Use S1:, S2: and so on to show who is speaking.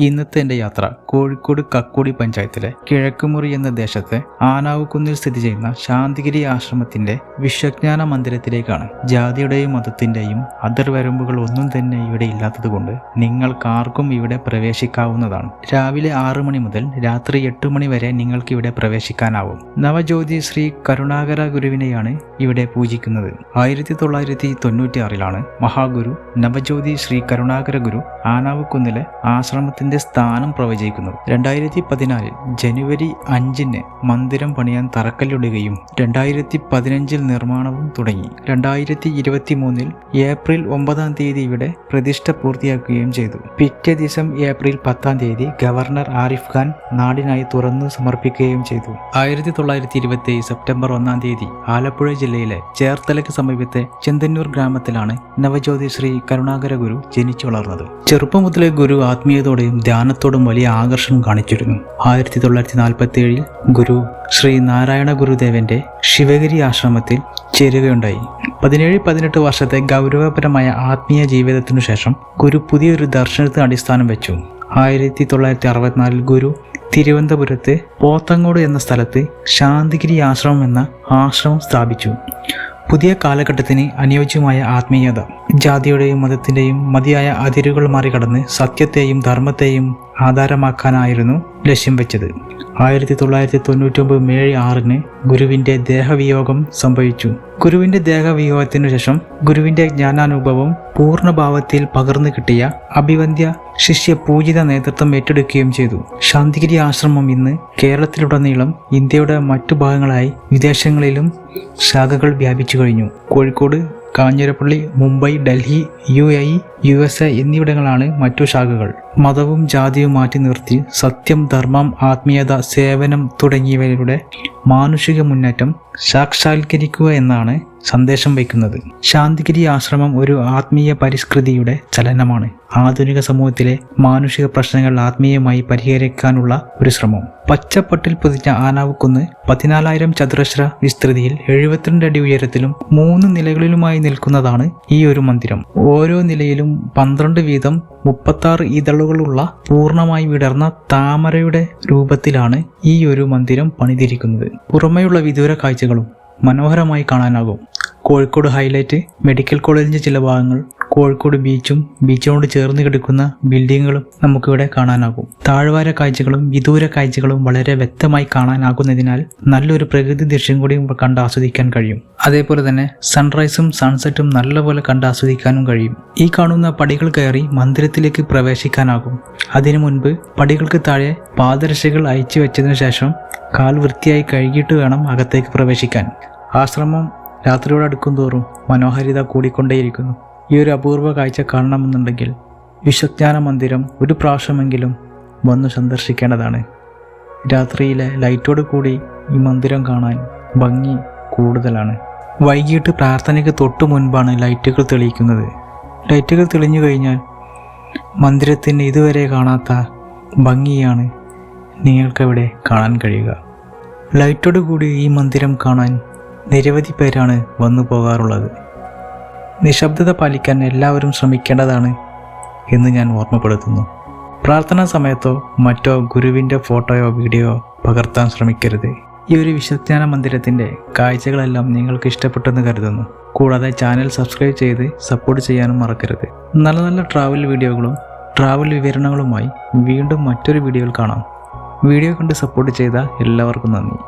S1: ഇന്നത്തെ എന്റെ യാത്ര കോഴിക്കോട് കക്കോടി പഞ്ചായത്തിലെ കിഴക്കുമുറി എന്ന ദേശത്തെ ആനാവുകുന്നിൽ സ്ഥിതി ചെയ്യുന്ന ശാന്തിഗിരി ആശ്രമത്തിന്റെ വിശ്വജ്ഞാന മന്ദിരത്തിലേക്കാണ്. ജാതിയുടെയും മതത്തിന്റെയും അതിർവരമ്പുകൾ ഒന്നും തന്നെ ഇവിടെ ഇല്ലാത്തതുകൊണ്ട് നിങ്ങൾക്കാർക്കും ഇവിടെ പ്രവേശിക്കാവുന്നതാണ്. രാവിലെ ആറു മണി മുതൽ രാത്രി എട്ട് മണി വരെ നിങ്ങൾക്ക് ഇവിടെ പ്രവേശിക്കാനാവും. നവജ്യോതി ശ്രീ കരുണാകര ഗുരുവിനെയാണ് ഇവിടെ പൂജിക്കുന്നത്. ആയിരത്തി തൊള്ളായിരത്തി തൊണ്ണൂറ്റി ആറിലാണ് മഹാഗുരു നവജ്യോതി ശ്രീ കരുണാകര ഗുരു ആനാവുകുന്നിലെ ആശ്രമത്തിന്റെ സ്ഥാനം പ്രവചിക്കുന്നത്. രണ്ടായിരത്തി പതിനാലിൽ ജനുവരി അഞ്ചിന് മന്ദിരം പണിയാൻ തറക്കല്ലിടുകയും രണ്ടായിരത്തി പതിനഞ്ചിൽ നിർമ്മാണവും തുടങ്ങി. രണ്ടായിരത്തി ഇരുപത്തി മൂന്നിൽ ഏപ്രിൽ ഒമ്പതാം തീയതി ഇവിടെ പ്രതിഷ്ഠ പൂർത്തിയാക്കുകയും ചെയ്തു. പിറ്റേ ദിവസം ഏപ്രിൽ പത്താം തീയതി ഗവർണർ ആരിഫ് ഖാൻ നാടിനായി തുറന്നു സമർപ്പിക്കുകയും ചെയ്തു. ആയിരത്തി തൊള്ളായിരത്തി ഇരുപത്തി സെപ്റ്റംബർ ഒന്നാം തീയതി ആലപ്പുഴ ജില്ലയിലെ ചേർത്തലയ്ക്ക് സമീപത്തെ ചെന്തന്നൂർ ഗ്രാമത്തിലാണ് നവജ്യോതി ശ്രീ കരുണാകര ഗുരു ജനിച്ചു വളർന്നത് ചെറുപ്പം മുതലേ ഗുരു ആത്മീയതയോടെയും ധ്യാനത്തോടും വലിയ ആകർഷണം കാണിച്ചിരുന്നു. ആയിരത്തി തൊള്ളായിരത്തി നാൽപ്പത്തി ഏഴിൽ ഗുരു ശ്രീ നാരായണ ഗുരുദേവന്റെ ശിവഗിരി ആശ്രമത്തിൽ ചേരുകയുണ്ടായി. പതിനേഴ് പതിനെട്ട് വർഷത്തെ ഗൗരവപരമായ ആത്മീയ ജീവിതത്തിനു ശേഷം ഗുരു പുതിയൊരു ദർശനത്തിന് അടിസ്ഥാനം വെച്ചു. ആയിരത്തി തൊള്ളായിരത്തി അറുപത്തിനാലിൽ ഗുരു തിരുവനന്തപുരത്ത് പോത്തങ്ങോട് എന്ന സ്ഥലത്ത് ശാന്തിഗിരി ആശ്രമം എന്ന ആശ്രമം സ്ഥാപിച്ചു. പുതിയ കാലഘട്ടത്തിന് അനുയോജ്യമായ ആത്മീയത. ജാതിയുടെയും മതത്തിന്റെയും മതിയായ അതിരുകൾ മറികടന്ന് സത്യത്തെയും ധർമ്മത്തെയും ആധാരമാക്കാനായിരുന്നു ലക്ഷ്യം വെച്ചത്. ആയിരത്തി തൊള്ളായിരത്തി തൊണ്ണൂറ്റി ഒമ്പത് മെയ് ആറിന് ഗുരുവിന്റെ ദേഹവിയോഗം സംഭവിച്ചു. ഗുരുവിന്റെ ദേഹവിയോഗത്തിനു ശേഷം ഗുരുവിന്റെ ജ്ഞാനാനുഭവം പൂർണഭാവത്തിൽ പകർന്നു കിട്ടിയ അഭിവന്ധ്യ ശിഷ്യ പൂജിത നേതൃത്വം ഏറ്റെടുക്കുകയും ചെയ്തു. ശാന്തിഗിരി ആശ്രമം ഇന്ന് കേരളത്തിലുടനീളം ഇന്ത്യയുടെ മറ്റു ഭാഗങ്ങളായി വിദേശങ്ങളിലും ശാഖകൾ വ്യാപിച്ചു കഴിഞ്ഞു. Kozhikode Kanjirappally Mumbai Delhi U A U S A എന്നിവിടങ്ങളാണ് മറ്റു ശാഖകൾ. മതവും ജാതിയും മാറ്റി നിർത്തി സത്യം ധർമ്മം ആത്മീയത സേവനം തുടങ്ങിയവയുടെ മാനുഷിക മുന്നേറ്റം സാക്ഷാത്കരിക്കുക എന്നാണ് സന്ദേശം വയ്ക്കുന്നത്. ശാന്തിഗിരി ആശ്രമം ഒരു ആത്മീയ പരിഷ്കൃതിയുടെ ചലനമാണ്. ആധുനിക സമൂഹത്തിലെ മാനുഷിക പ്രശ്നങ്ങൾ ആത്മീയമായി പരിഹരിക്കാനുള്ള ഒരു ശ്രമം. പച്ചപ്പട്ടിൽ പൊതിഞ്ഞ ആനാവുക്കുന്ന് പതിനാലായിരം ചതുരശ്ര വിസ്തൃതിയിൽ എഴുപത്തിരണ്ട് അടി ഉയരത്തിലും മൂന്ന് നിലകളിലുമായി നിൽക്കുന്നതാണ് ഈ ഒരു മന്ദിരം. ഓരോ നിലയിലും പന്ത്രണ്ട് വീതം മുപ്പത്താറ് ഇതളുകളുള്ള പൂർണമായി വിടർന്ന താമരയുടെ രൂപത്തിലാണ് ഈ ഒരു മന്ദിരം പണിതിരിക്കുന്നത്. പുറമെയുള്ള വിദൂര കാഴ്ചകളും മനോഹരമായി കാണാനാകും. കോഴിക്കോട് ഹൈലൈറ്റ് മെഡിക്കൽ കോളേജിന്റെ ചില ഭാഗങ്ങൾ കോഴിക്കോട് ബീച്ചും ബീച്ചിനോട് ചേർന്ന് കിടക്കുന്ന ബിൽഡിങ്ങുകളും നമുക്കിവിടെ കാണാനാകും. താഴ്വാര കാഴ്ചകളും വിദൂര കാഴ്ചകളും വളരെ വ്യക്തമായി കാണാനാകുന്നതിനാൽ നല്ലൊരു പ്രകൃതി ദൃശ്യം കൂടി കണ്ട് ആസ്വദിക്കാൻ കഴിയും. അതേപോലെ തന്നെ സൺറൈസും സൺസെറ്റും നല്ലപോലെ കണ്ട് ആസ്വദിക്കാനും കഴിയും. ഈ കാണുന്ന പടികൾ കയറി മന്ദിരത്തിലേക്ക് പ്രവേശിക്കാനാകും. അതിനു മുൻപ് പടികൾക്ക് താഴെ പാദരക്ഷകൾ അയച്ചു വെച്ചതിനു ശേഷം കാൽ വൃത്തിയായി കഴുകിയിട്ട് വേണം അകത്തേക്ക് പ്രവേശിക്കാൻ. ആശ്രമം രാത്രിയോടടുക്കും തോറും മനോഹാരിത കൂടിക്കൊണ്ടേയിരിക്കുന്നു. ഈ ഒരു അപൂർവ കാഴ്ച കാണണമെന്നുണ്ടെങ്കിൽ വിശ്വജ്ഞാന മന്ദിരം ഒരു പ്രാവശ്യമെങ്കിലും വന്ന് സന്ദർശിക്കേണ്ടതാണ്. രാത്രിയിലെ ലൈറ്റോട് കൂടി ഈ മന്ദിരം കാണാൻ ഭംഗി കൂടുതലാണ്. വൈകിട്ട് പ്രാർത്ഥനയ്ക്ക് തൊട്ടു മുൻപാണ് ലൈറ്റുകൾ തെളിയിക്കുന്നത്. ലൈറ്റുകൾ തെളിഞ്ഞു കഴിഞ്ഞാൽ മന്ദിരത്തിന് ഇതുവരെ കാണാത്ത ഭംഗിയാണ് നിങ്ങൾക്കവിടെ കാണാൻ കഴിയുക. ലൈറ്റോട് കൂടി ഈ മന്ദിരം കാണാൻ നിരവധി പേരാണ് വന്നു പോകാറുള്ളത്. നിശബ്ദത പാലിക്കാൻ എല്ലാവരും ശ്രമിക്കേണ്ടതാണ് എന്ന് ഞാൻ ഓർമ്മപ്പെടുത്തുന്നു. പ്രാർത്ഥനാ സമയത്തോ മറ്റോ ഗുരുവിന്റെ ഫോട്ടോയോ വീഡിയോ പകർത്താൻ ശ്രമിക്കരുത്. ഈ ഒരു വിശ്വജ്ഞാന മന്ദിരത്തിന്റെ കാഴ്ചകളെല്ലാം നിങ്ങൾക്ക് ഇഷ്ടപ്പെട്ടെന്ന് കരുതുന്നു. കൂടാതെ ചാനൽ സബ്സ്ക്രൈബ് ചെയ്ത് സപ്പോർട്ട് ചെയ്യാനും മറക്കരുത്. നല്ല നല്ല ട്രാവൽ വീഡിയോകളും ട്രാവൽ വിവരണങ്ങളുമായി വീണ്ടും മറ്റൊരു വീഡിയോയിൽ കാണാം. വീഡിയോ കണ്ട് സപ്പോർട്ട് ചെയ്ത എല്ലാവർക്കും നന്ദി.